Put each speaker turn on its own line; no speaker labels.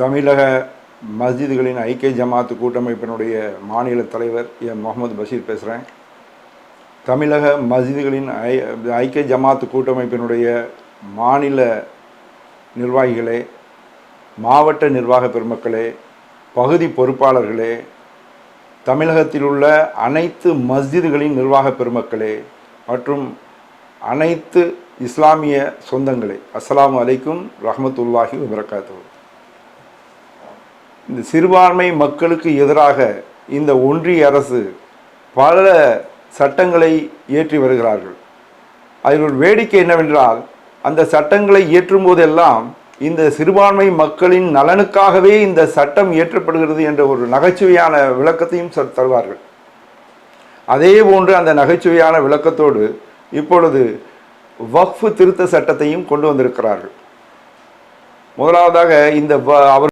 தமிழக மஸ்ஜிதுகளின் ஐக்கிய ஜமாத்து கூட்டமைப்பினுடைய மாநில தலைவர் என் முகமது பஷீர் பேசுகிறேன் தமிழக மஸ்ஜிதுகளின் ஐ ஐக்கிய ஜமாத்து கூட்டமைப்பினுடைய மாநில நிர்வாகிகளே மாவட்ட நிர்வாக பெருமக்களே பகுதி பொறுப்பாளர்களே தமிழகத்தில் உள்ள அனைத்து மஸ்ஜிதுகளின் நிர்வாக பெருமக்களே மற்றும் அனைத்து இஸ்லாமிய சொந்தங்களே அஸ்லாம் அலைக்கும் ரஹமத்துல்லாஹி வபரகாத்து இந்த சிறுபான்மை மக்களுக்கு எதிராக இந்த ஒன்றிய அரசு பல சட்டங்களை இயற்றி வருகிறார்கள். அதில் ஒரு வேடிக்கை என்னவென்றால் அந்த சட்டங்களை இயற்றும் போதெல்லாம் இந்த சிறுபான்மை மக்களின் நலனுக்காகவே இந்த சட்டம் இயற்றப்படுகிறது என்ற ஒரு நகைச்சுவையான விளக்கத்தையும் தருவார்கள். அதே போன்று அந்த நகைச்சுவையான விளக்கத்தோடு இப்பொழுது வக்ஃபு திருத்த சட்டத்தையும் கொண்டு வந்திருக்கிறார்கள். முதலாவதாக இந்த அவர்